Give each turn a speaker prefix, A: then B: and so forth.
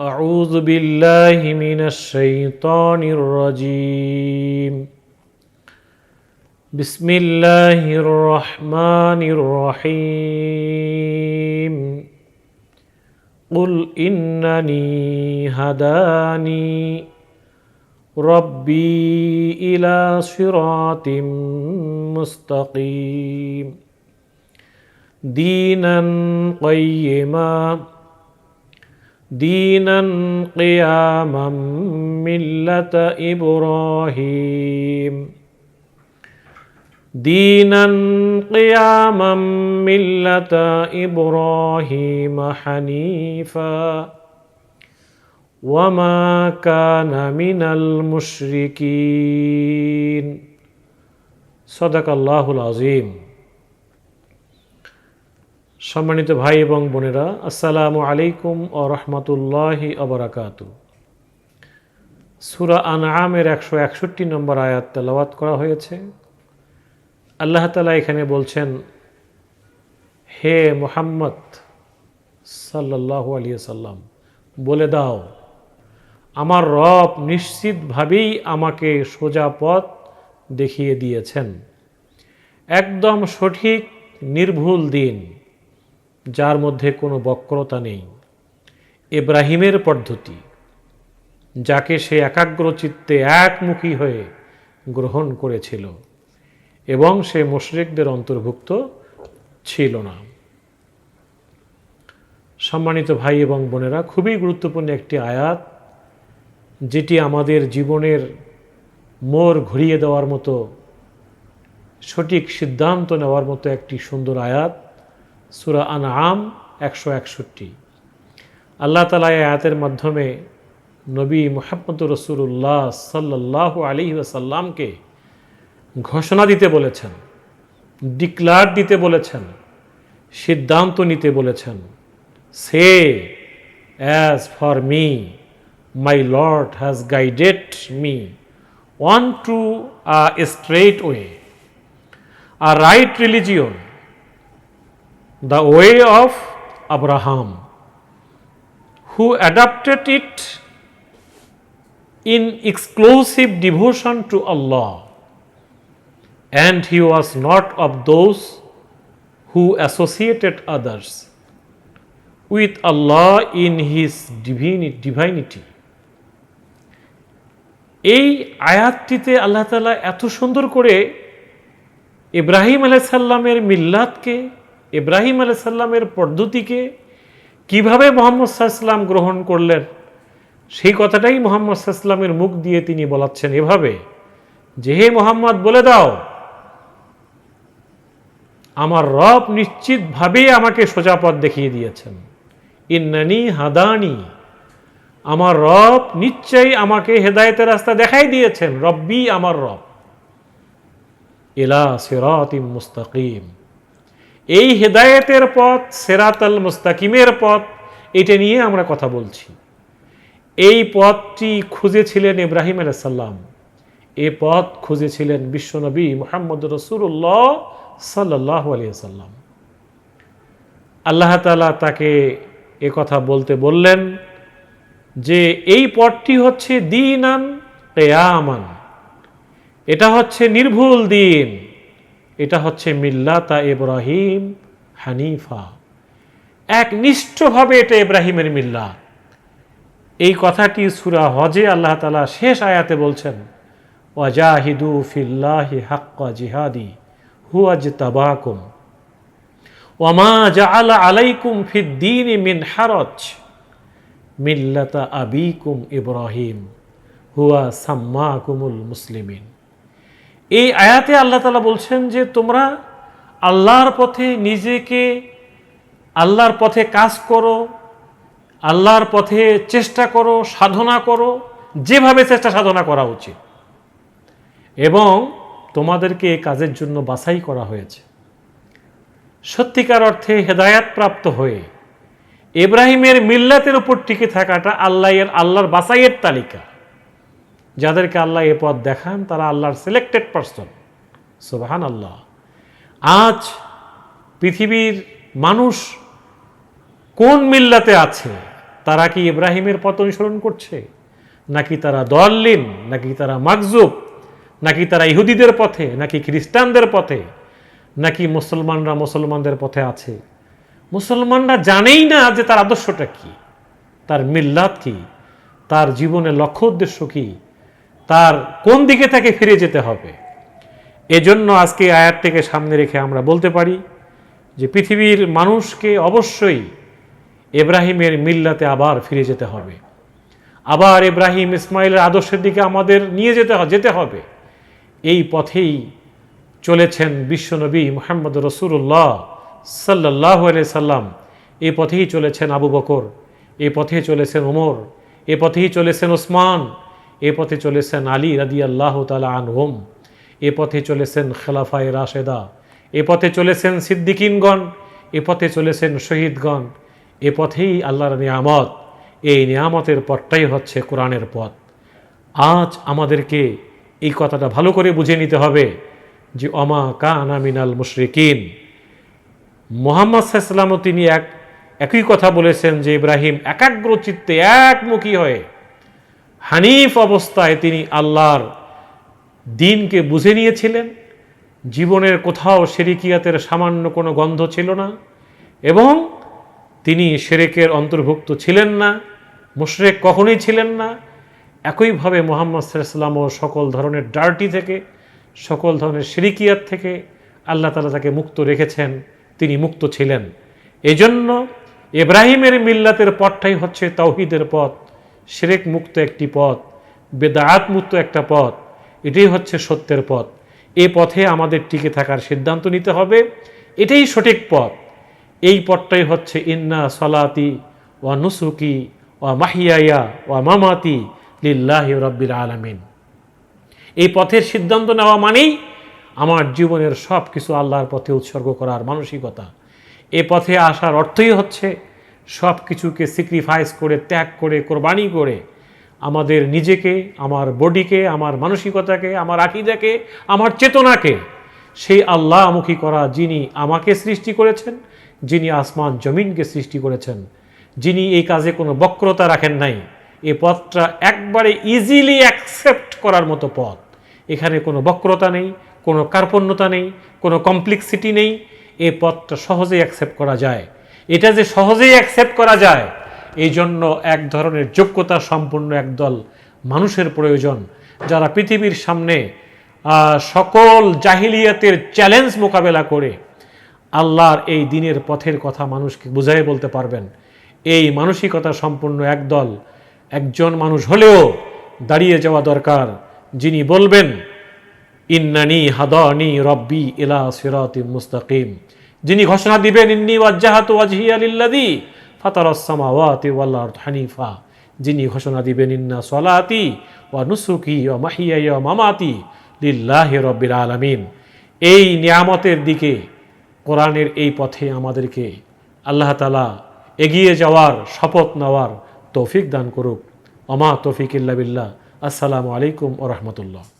A: أعوذ بالله من الشيطان الرجيم بسم الله الرحمن الرحيم قل إنني هداني ربي إلى صراط مستقيم دينا قيما دينا قياما ملة إبراهيم دينا قياما ملة إبراهيم حنيفا وما كان من المشركين صدق الله العظيم সম্মানিত ভাই এবং বোনেরা, আসসালামু আলাইকুম ও রহমতুল্লাহি অবরাকাতু সুরা আন আনআমের একশো একষট্টি নম্বর আয়াত তেলাওয়াত করা হয়েছে। আল্লাহ তালা এখানে বলছেন, হে মোহাম্মদ সাল্লাল্লাহু আলিয়া সাল্লাম বলে দাও, আমার রব নিশ্চিতভাবেই আমাকে সোজা পথ দেখিয়ে দিয়েছেন। একদম সঠিক, নির্ভুল দিন। যার মধ্যে কোনো বক্রতা নেই। এব্রাহিমের পদ্ধতি, যাকে সে একাগ্র চিত্তে একমুখী হয়ে গ্রহণ করেছিল এবং সে মুশরিকদের অন্তর্ভুক্ত ছিল না। সম্মানিত ভাই এবং বোনেরা, খুবই গুরুত্বপূর্ণ একটি আয়াত, যেটি আমাদের জীবনের মোর ঘুরিয়ে দেওয়ার মতো সঠিক সিদ্ধান্ত নেওয়ার মতো একটি সুন্দর আয়াত। সুরা আনআম একশো একষট্টি। আল্লাহ তালা আয়াতের মাধ্যমে নবী মোহাম্মদ রসুল্লাহ সাল্লাহ আলী সাল্লামকে ঘোষণা দিতে বলেছেন, ডিক্লার দিতে বলেছেন, সিদ্ধান্ত নিতে বলেছেন, say as for me my Lord has guided me unto a straight way a right religion the way of Abraham, who adapted it in exclusive devotion to Allah, and he was not of those who associated others with Allah in his divinity. এই আয়াতটিতে আল্লাহ তালা এত সুন্দর করে ইব্রাহিম আলাইসাল্লামের মিল্লাতকে ইব্রাহিম আলাইসাল্লামের পদ্ধতিকে কীভাবে মোহাম্মদ সাল্লাম গ্রহণ করলেন, সেই কথাটাই মোহাম্মদ সাল্লামের মুখ দিয়ে তিনি বলাচ্ছেন এভাবে, যে হে মোহাম্মদ বলে দাও, আমার রব নিশ্চিতভাবেই আমাকে সোজা পথ দেখিয়ে দিয়েছেন। ইন্নানি হাদানি, আমার রব নিশ্চয়ই আমাকে হেদায়েতের রাস্তা দেখাই দিয়েছেন। রব্বি আমার রব। ইলা সিরাতিম মুস্তাকিম। এই হেদায়েতের পথ, সেরাতাল মুস্তাকিমের পথ, এটা নিয়ে আমরা কথা বলছি। এই পথটি খুঁজেছিলেন ইব্রাহিম আলাইসাল্লাম এ পথ খুঁজেছিলেন বিশ্বনবী মোহাম্মদ রসুল্লাহ সাল্লাহ আলিয়াল্লাম আল্লাহ তালা তাকে এ কথা বলতে বললেন যে, এই পথটি হচ্ছে দিন আন এটা হচ্ছে নির্ভুল দিন। এটা হচ্ছে মিল্লাতা ইব্রাহিম হানিফা। একনিষ্ঠভাবে এটা ইব্রাহিমের মিল্লা। এই কথাটি সুরা হজে আল্লাহ তালা শেষ আয়াতে বলছেন, ওয়াজাহিদু ফিল্লাহি হাক্কা জিহাদি হুয়াজ তাবাকুম ওয়ামা জাআলা আলাইকুম ফিদ্দিন মিন হারজ, মিল্লাতা আবিকুম ইব্রাহিম, হুয়া সাম্মাকুমুল মুসলিমিন। এই আয়াতে আল্লাহ তালা বলছেন যে তোমরা আল্লাহর পথে নিজেকে, আল্লাহর পথে কাজ করো, আল্লাহর পথে চেষ্টা করো, সাধনা করো, যেভাবে চেষ্টা সাধনা করা উচিত। এবং তোমাদেরকে এই কাজের জন্য বাছাই করা হয়েছে। সত্যিকার অর্থে হেদায়াত প্রাপ্ত হয়ে ইব্রাহিমের মিল্লাতের উপর টিকে থাকাটা আল্লাহের, আল্লাহর বাছাইয়ের তালিকা। যাদেরকে আল্লাহ এ পথ দেখান, তারা আল্লাহর সিলেক্টেড পার্সন সুবাহান আল্লাহ আজ পৃথিবীর মানুষ কোন মিল্লাতে আছে? তারা কি ইব্রাহিমের পথ অনুসরণ করছে? নাকি তারা দলিন নাকি তারা মাকজুব নাকি তারা ইহুদিদের পথে? নাকি খ্রিস্টানদের পথে? নাকি মুসলমানরা মুসলমানদের পথে আছে? মুসলমানরা জানেই না যে তার আদর্শটা কি। তার মিল্লাত কি? তার জীবনের লক্ষ্য উদ্দেশ্য কি? তার কোন দিকে তাকে ফিরে যেতে হবে? এজন্য আজকে আয়াতটিকে সামনে রেখে আমরা বলতে পারি যে পৃথিবীর মানুষকে অবশ্যই এব্রাহিমের মিল্লাতে আবার ফিরে যেতে হবে। আবার ইব্রাহিম ইসমাইলের আদর্শের দিকে আমাদের নিয়ে যেতে যেতে হবে। এই পথেই চলেছেন বিশ্বনবী মোহাম্মদ রসুল্লাহ সাল্লাহ সাল্লাম। এই পথেই চলেছেন আবু বকর, এই পথে চলেছেন ওমর এ পথেই চলেছেন ওসমান। এ পথে চলেছেন আলী রাদি আল্লাহ তালা আনহুম, এ পথে চলেছেন খেলাফায় রাশেদা, এ পথে চলেছেন সিদ্দিকিনগণ, এ পথে চলেছেন শহীদগণ, এ পথেই আল্লাহর নিয়ামত। এই নিয়ামতের পথটাই হচ্ছে কোরআনের পথ। আজ আমাদেরকে এই কথাটা ভালো করে বুঝে নিতে হবে যে অমা কানা মিনাল মুশরিকিন। মোহাম্মদ সাল্লামও তিনি এক, একই কথা বলেছেন যে, ইব্রাহিম একাগ্র চিত্তে একমুখী হয়ে হানিফ অবস্থায় তিনি আল্লাহর দিনকে বুঝে নিয়েছিলেন। জীবনের কোথাও সেরিকিয়াতের সামান্য কোনো গন্ধ ছিল না এবং তিনি সেরেকের অন্তর্ভুক্ত ছিলেন না, মুশরেক কখনোই ছিলেন না। একইভাবে মোহাম্মদ সাল্লামও সকল ধরনের ডার্টি থেকে, সকল ধরনের শিরিকিয়াত থেকে আল্লাহ তালা তাকে মুক্ত রেখেছেন, তিনি মুক্ত ছিলেন। এজন্য ইব্রাহিমের মিল্লাতের পথটাই হচ্ছে তৌহিদের পথ। শিরেক মুক্ত একটি পথ, বেদায়াত মুক্ত একটা পথ, এটাই হচ্ছে সত্যের পথ। এ পথে আমাদের টিকে থাকার সিদ্ধান্ত নিতে হবে, এটাই সঠিক পথ। এই পথটাই হচ্ছে ইন্না সলাতি ওয়া নুসুকি ওয়া মাহিয়ায়া ওয়া মামাতি লিল্লাহি রব্বিল আলামিন। এই পথের সিদ্ধান্ত নেওয়া মানেই আমার জীবনের সব কিছু আল্লাহর পথে উৎসর্গ করার মানসিকতা। এ পথে আসার অর্থই হচ্ছে সব কিছুকে স্যাক্রিফাইস করে, ত্যাগ করে, কোরবানি করে আমাদের নিজেকে, আমার বডিকে, আমার মানসিকতাকে, আমার আকিদাকে, আমার চেতনাকে সেই আল্লাহমুখী করা যিনি আমাকে সৃষ্টি করেছেন, যিনি আসমান জমিনকে সৃষ্টি করেছেন, যিনি এই কাজে কোনো বক্রতা রাখেন নাই, এ পথটা একবারে ইজিলি অ্যাকসেপ্ট করার মতো পথ। এখানে কোনো বক্রতা নেই, কোনো কার্পণ্যতা নেই, কোনো কমপ্লেক্সিটি নেই, এ পথটা সহজেই অ্যাকসেপ্ট করা যায়। এটা যে সহজেই অ্যাকসেপ্ট করা যায় এই জন্য এক ধরনের যোগ্যতা সম্পন্ন একদল মানুষের প্রয়োজন। যারা পৃথিবীর সামনে সকল জাহিলিয়াতের চ্যালেঞ্জ মোকাবেলা করে, আল্লাহর এই দিনের পথের কথা মানুষকে বুঝাই বলতে পারবেন। এই মানসিকতা সম্পন্ন একদল একজন মানুষ হলেও দাঁড়িয়ে যাওয়া দরকার। যিনি বলবেন, ইন্নানি হাদানি রব্বি ইলা সিরাতিম মুস্তাকিম। যিনি ঘোষণা দিবেন, ইন্নি ওয়াজ্জাহাতু ওয়াজহিয়া লিল্লাযী ফাতারাস সামাওয়াতি ওয়াল আরদ হানিফা। যিনি ঘোষণা দিবেন, ইন্না সলাতি ওয়া নুসুকি ওয়া মাহিয়ায়া ওয়া মামাতি লিল্লাহি রব্বিল আলামিন। এই নিয়ামতের দিকে, কোরআনের এই পথে আমাদেরকে আল্লাহ তালা এগিয়ে যাওয়ার, শপথ নেওয়ার তৌফিক দান করুক। অমা তৌফিক ইল্লা বিল্লাহ। আসসালামু আলাইকুম ও রহমতুল্লাহ।